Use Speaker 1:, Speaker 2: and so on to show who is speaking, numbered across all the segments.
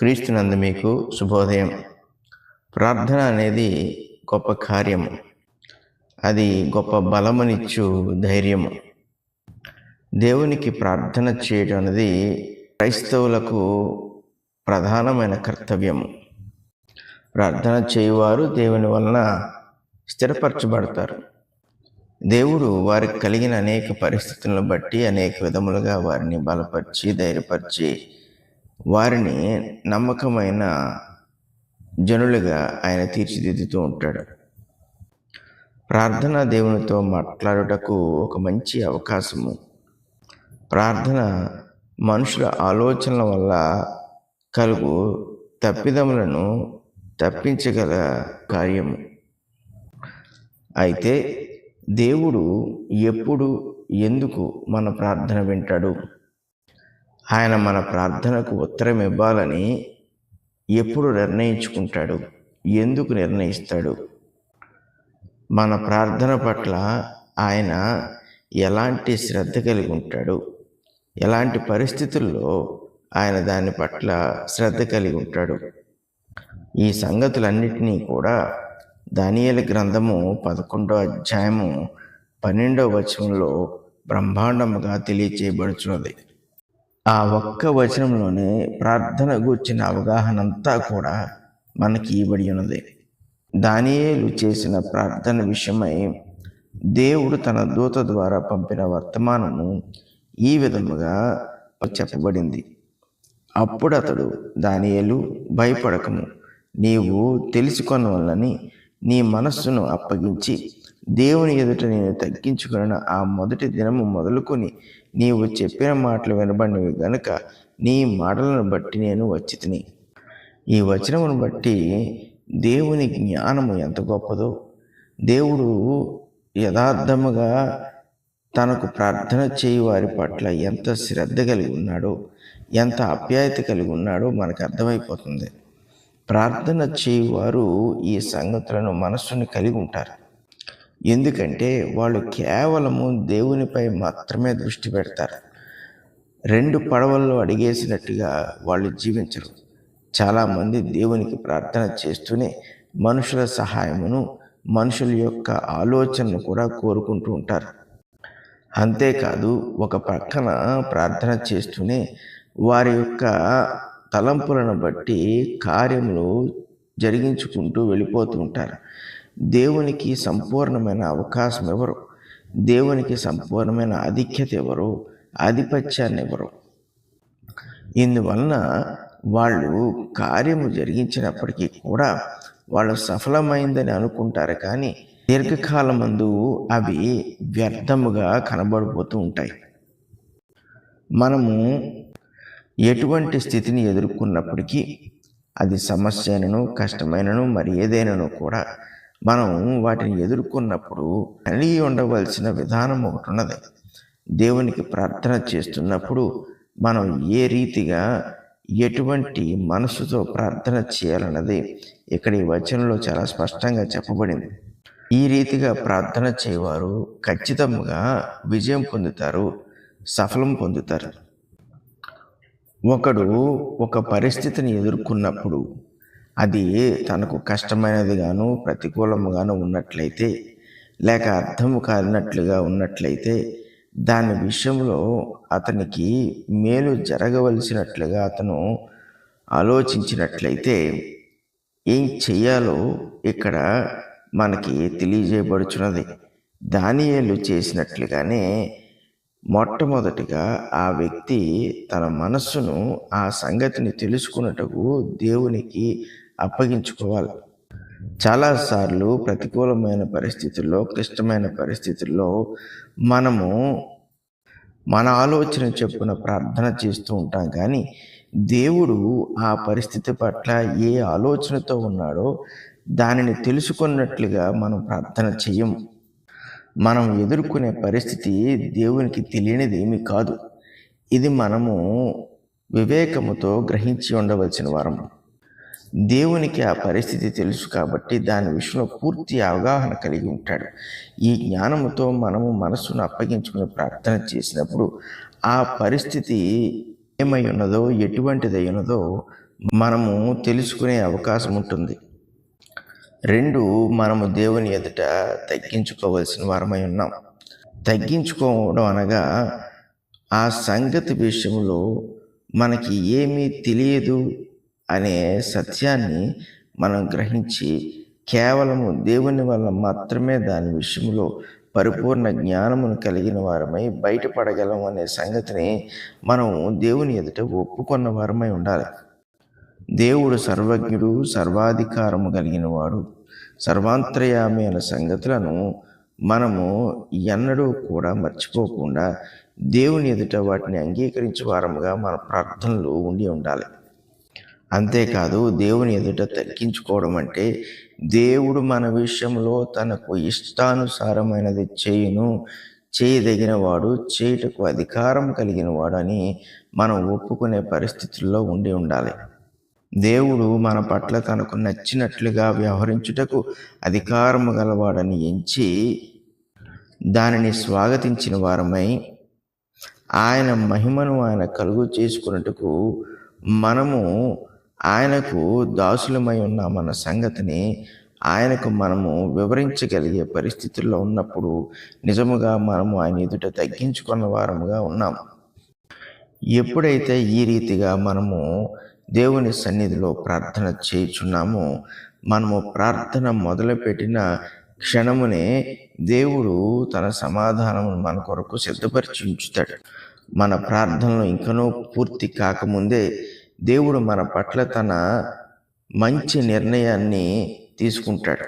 Speaker 1: క్రీస్తునందు మీకు శుభోదయం. ప్రార్థన అనేది గొప్ప కార్యము. అది గొప్ప బలమునిచ్చు ధైర్యము. దేవునికి ప్రార్థన చేయడం అనేది క్రైస్తవులకు ప్రధానమైన కర్తవ్యము. ప్రార్థన చేయువారు దేవుని వలన స్థిరపరచబడతారు. దేవుడు వారికి కలిగిన అనేక పరిస్థితులను బట్టి అనేక విధములుగా వారిని బలపరిచి ధైర్యపరిచి వారిని నమ్మకమైన జనులుగా ఆయన తీర్చిదిద్దుతూ ఉంటాడు. ప్రార్థన దేవునితో మాట్లాడుటకు ఒక మంచి అవకాశము. ప్రార్థన మనుషుల ఆలోచనల వల్ల కలుగు తప్పిదములను తప్పించగల కార్యము. అయితే దేవుడు ఎప్పుడు ఎందుకు మన ప్రార్థన వింటాడు? ఆయన మన ప్రార్థనకు ఉత్తరం ఇవ్వాలని ఎప్పుడు నిర్ణయించుకుంటాడు? ఎందుకు నిర్ణయిస్తాడు? మన ప్రార్థన పట్ల ఆయన ఎలాంటి శ్రద్ధ కలిగి ఉంటాడు? ఎలాంటి పరిస్థితుల్లో ఆయన దాని పట్ల శ్రద్ధ కలిగి ఉంటాడు? ఈ సంగతులన్నిటినీ కూడా దానియల గ్రంథము పదకొండో అధ్యాయము పన్నెండవ వచనంలో బ్రహ్మాండముగా తెలియచేయబడుచున్నది. ఆ ఒక్క వచనంలోనే ప్రార్థన గూర్చిన అవగాహన అంతా కూడా మనకి ఇవ్వబడి ఉన్నది. దానియేలు చేసిన ప్రార్థన విషయమై దేవుడు తన దూత ద్వారా పంపిన వర్తమానము ఈ విధముగా చెప్పబడింది. అప్పుడు అతడు దానియేలు భయపడకము. నీవు తెలుసుకొనవలని నీ మనస్సును అప్పగించి దేవుని ఎదుట నేను తగ్గించుకున్న ఆ మొదటి దినము మొదలుకొని నీవు చెప్పిన మాటలు వినబడినవి గనుక నీ మాటలను బట్టి నేను వచ్చి తిని ఈ వచనమును బట్టి దేవుని జ్ఞానము ఎంత గొప్పదో. దేవుడు యథార్థముగా తనకు ప్రార్థన చేయి వారి పట్ల ఎంత శ్రద్ధ కలిగి ఉన్నాడో ఎంత ఆప్యాయత కలిగి ఉన్నాడో మనకు అర్థమైపోతుంది. ప్రార్థన చేయువారు ఈ సంగతులను మనస్సుని కలిగి ఉంటారు. ఎందుకంటే వాళ్ళు కేవలము దేవునిపై మాత్రమే దృష్టి పెడతారు. రెండు పడవల్లో అడిగేసినట్టుగా వాళ్ళు జీవించరు. చాలామంది దేవునికి ప్రార్థన చేస్తూనే మనుషుల సహాయమును మనుషుల యొక్క ఆలోచనను కూడా కోరుకుంటూ ఉంటారు. అంతేకాదు ఒక పక్కన ప్రార్థన చేస్తూనే వారి యొక్క తలంపులను బట్టి కార్యములు జరిగించుకుంటూ వెళ్ళిపోతూ ఉంటారు. దేవునికి సంపూర్ణమైన అవకాశం ఎవరు? దేవునికి సంపూర్ణమైన ఆధిక్యత ఎవరు? ఆధిపత్యాన్ని ఎవరు? ఇందువలన వాళ్ళు కార్యము జరిగించినప్పటికీ కూడా వాళ్ళు సఫలమైందని అనుకుంటారు కానీ దీర్ఘకాలమందు అవి వ్యర్థముగా కనబడిపోతూ ఉంటాయి. మనము ఎటువంటి స్థితిని ఎదుర్కొన్నప్పటికీ అది సమస్యనను కష్టమైనను మరి ఏదైనాను కూడా మనం వాటిని ఎదుర్కొన్నప్పుడు కలిగి ఉండవలసిన విధానం ఒకటి ఉన్నది. దేవునికి ప్రార్థన చేస్తున్నప్పుడు మనం ఏ రీతిగా ఎటువంటి మనసుతో ప్రార్థన చేయాలన్నది ఇక్కడ ఈ వచనంలో చాలా స్పష్టంగా చెప్పబడింది. ఈ రీతిగా ప్రార్థన చేయవారు ఖచ్చితంగా విజయం పొందుతారు సఫలం పొందుతారు. ఒకడు ఒక పరిస్థితిని ఎదుర్కొన్నప్పుడు అది తనకు కష్టమైనదిగాను ప్రతికూలముగాను ఉన్నట్లయితే లేక అర్థము కాలినట్లుగా ఉన్నట్లయితే దాని విషయంలో అతనికి మేలు జరగవలసినట్లుగా అతను ఆలోచించినట్లయితే ఏం చెయ్యాలో ఇక్కడ మనకి తెలియజేయబడుచున్నది. దానియేలు చేసినట్లుగానే మొట్టమొదటిగా ఆ వ్యక్తి తన మనస్సును ఆ సంగతిని తెలుసుకున్నటకు దేవునికి అప్పగించుకోవాలి. చాలాసార్లు ప్రతికూలమైన పరిస్థితుల్లో క్లిష్టమైన పరిస్థితుల్లో మనము మన ఆలోచన చెప్పున ప్రార్థన చేస్తూ ఉంటాం. కానీ దేవుడు ఆ పరిస్థితి పట్ల ఏ ఆలోచనతో ఉన్నాడో దానిని తెలుసుకున్నట్లుగా మనం ప్రార్థన చెయ్యము మనం ఎదుర్కొనే పరిస్థితి దేవునికి తెలియనిది ఏమీ కాదు. ఇది మనము వివేకముతో గ్రహించి ఉండవలసిన వారము దేవునికి ఆ పరిస్థితి తెలుసు కాబట్టి దాని విషయంలో పూర్తి అవగాహన కలిగి ఉంటాడు. ఈ జ్ఞానముతో మనము మనస్సును అప్పగించుకుని ప్రార్థన చేసినప్పుడు ఆ పరిస్థితి ఏమై ఉన్నదో ఎటువంటిదై ఉన్నదో మనము తెలుసుకునే అవకాశం ఉంటుంది. రెండు మనము దేవుని ఎదుట తగ్గించుకోవలసిన వారమై ఉన్నాం. తగ్గించుకోవడం అనగా ఆ సంగతి విషయంలో మనకి ఏమీ తెలియదు అనే సత్యాన్ని మనం గ్రహించి కేవలము దేవుని వల్ల మాత్రమే దాని విషయంలో పరిపూర్ణ జ్ఞానమును కలిగిన వారమై బయటపడగలం అనే సంగతిని మనం దేవుని ఎదుట ఒప్పుకున్న వారమై ఉండాలి. దేవుడు సర్వజ్ఞుడు సర్వాధికారము కలిగిన వాడు సర్వాంతర్యామి అనే సంగతులను మనము ఎన్నడూ కూడా మర్చిపోకుండా దేవుని ఎదుట వాటిని అంగీకరించే వారముగా మన ప్రార్థనలు ఉండి ఉండాలి. అంతేకాదు దేవుని ఎదుట తగ్గించుకోవడం అంటే దేవుడు మన విషయంలో తనకు ఇష్టానుసారమైనది చేయును చేయదగిన వాడు చేయుటకు అధికారం కలిగిన వాడు అని మనం ఒప్పుకునే పరిస్థితుల్లో ఉండి ఉండాలి. దేవుడు మన పట్ల తనకు నచ్చినట్లుగా వ్యవహరించుటకు అధికారము గలవాడని ఎంచి దానిని స్వాగతించిన వారమై ఆయన మహిమను ఆయన కలుగు చేసుకున్నట్టుకు మనము ఆయనకు దాసులమై ఉన్నామన్న సంగతిని ఆయనకు మనము వివరించగలిగే పరిస్థితుల్లో ఉన్నప్పుడు నిజముగా మనము ఆయన ఎదుట తగ్గించుకున్న వారముగా ఉన్నాము ఎప్పుడైతే ఈ రీతిగా మనము దేవుని సన్నిధిలో ప్రార్థన చేయుచున్నాము. మనము ప్రార్థన మొదలుపెట్టిన క్షణమునే దేవుడు తన సమాధానమును మన కొరకు సిద్ధపరిచి ఉంచుతాడు మన ప్రార్థనలు ఇంకనూ పూర్తి కాకముందే దేవుడు మన పట్ల తన మంచి నిర్ణయాన్ని తీసుకుంటాడు.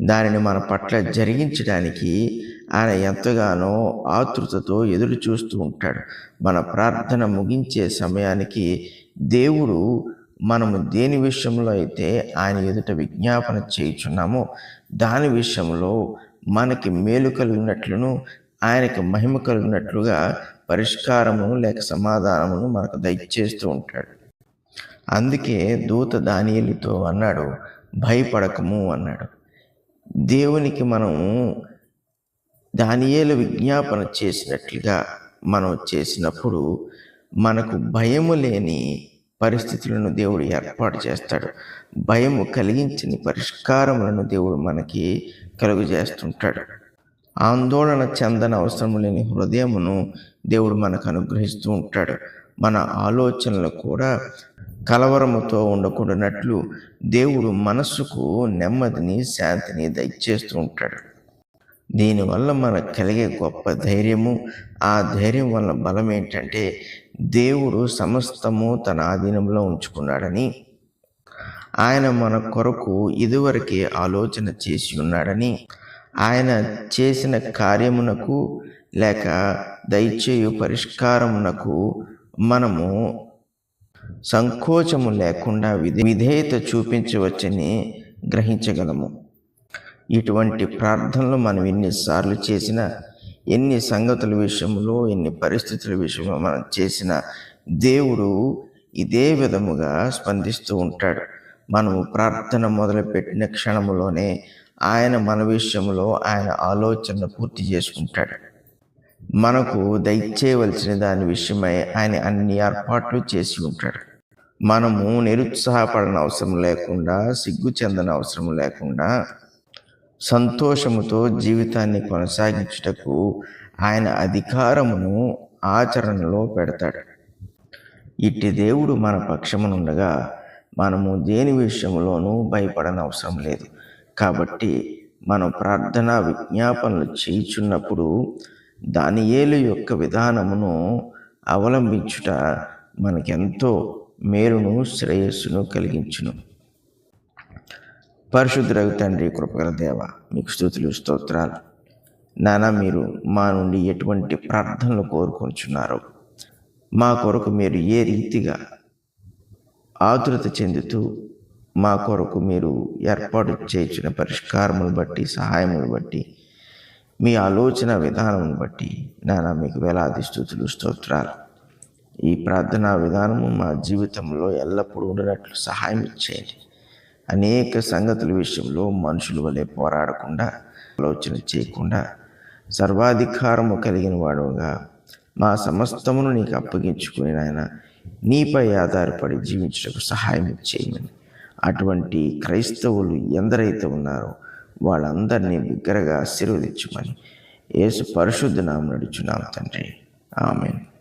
Speaker 1: దానిని మన పట్ల జరిగించడానికి ఆయన ఎంతగానో ఆతృతతో ఎదురు చూస్తూ ఉంటాడు. మన ప్రార్థన ముగించే సమయానికి దేవుడు మనము దేని విషయంలో అయితే ఆయన ఎదుట విజ్ఞాపన చేయుచున్నామో దాని విషయంలో మనకి మేలు కలిగినట్లును ఆయనకి మహిమ కలిగినట్లుగా పరిష్కారము లేక సమాధానమును మనకు దయచేస్తూ ఉంటాడు. అందుకే దూత దానియలితో అన్నాడు భయపడకము అన్నాడు. దేవునికి మనం దానియేలు విజ్ఞాపన చేసినట్లుగా మనం చేసినప్పుడు మనకు భయము లేని పరిస్థితులను దేవుడు ఏర్పాటు చేస్తాడు. భయము కలిగించని పరిష్కారములను దేవుడు మనకి కలుగు చేస్తుంటాడు ఆందోళన చెందన అవసరం లేని హృదయమును దేవుడు మనకు అనుగ్రహిస్తూ ఉంటాడు. మన ఆలోచనలు కూడా కలవరముతో ఉండకూడనట్లు దేవుడు మనస్సుకు నెమ్మదిని శాంతిని దయచేస్తూ ఉంటాడు. దీనివల్ల మనకు కలిగే గొప్ప ధైర్యము ఆ ధైర్యం వల్ల బలం ఏంటంటే దేవుడు సమస్తము తన ఆధీనంలో ఉంచుకున్నాడని ఆయన మన కొరకు ఇదివరకే ఆలోచన చేసి ఉన్నాడని ఆయన చేసిన కార్యమునకు లేక దయచేయు పరిష్కారమునకు మనము సంకోచము లేకుండా విధేయత చూపించవచ్చని గ్రహించగలము. ఇటువంటి ప్రార్థనలు మనం ఎన్నిసార్లు చేసినా ఎన్ని సంగతుల విషయంలో ఎన్ని పరిస్థితుల విషయంలో మనం చేసిన దేవుడు ఇదే విధముగా స్పందిస్తూ ఉంటాడు. మనము ప్రార్థన మొదలుపెట్టిన క్షణంలోనే ఆయన మన విషయంలో ఆయన ఆలోచన పూర్తి చేసుకుంటాడు. మనకు దయచేయవలసిన దాని విషయమై ఆయన అన్ని ఏర్పాట్లు చేసి ఉంటాడు. మనము నిరుత్సాహపడన అవసరం లేకుండా సిగ్గు చెందన అవసరం లేకుండా సంతోషముతో జీవితాన్ని కొనసాగించుటకు ఆయన అధికారమును ఆచరణలో పెడతాడు. ఇట్టి దేవుడు మన పక్షమునుండగా మనము దేని విషయంలోనూ భయపడని అవసరం లేదు. కాబట్టి మనం ప్రార్థన విజ్ఞాపనలు చేయుచున్నప్పుడు దానియేలు యొక్క విధానమును అవలంబించుట మనకెంతో మేలును శ్రేయస్సును కలిగించును. పరిశుద్ధులకు తండ్రి కృపగల దేవ మీకు స్థుతులు స్తోత్రాలు. నానా మీరు మా నుండి ఎటువంటి ప్రార్థనలు కోరుకొంచున్నారో మా కొరకు మీరు ఏ రీతిగా ఆతురత చెందుతూ మా కొరకు మీరు ఏర్పాటు చేయించిన పరిష్కారములు బట్టి సహాయములు బట్టి మీ ఆలోచన విధానం బట్టి నానా మీకు వేలాది స్థుతులు స్తోత్రాలు. ఈ ప్రార్థనా విధానము మా జీవితంలో ఎల్లప్పుడూ ఉండనట్లు సహాయం ఇచ్చేయండి అనేక సంగతుల విషయంలో మనుషుల వలె పోరాడకుండా ఆలోచన చేయకుండా సర్వాధికారము కలిగిన వాడుగా మా సమస్తమును నీకు అప్పగించుకుని ఆయన నీపై ఆధారపడి జీవించడానికి సహాయం చేయమని. అటువంటి క్రైస్తవులు ఎందరైతే ఉన్నారో వాళ్ళందరినీ బిగ్గరగా ఆశీర్వదించమని యేసు పరిశుద్ధ నామం నడుచున్నాం తండ్రి. ఆమెను.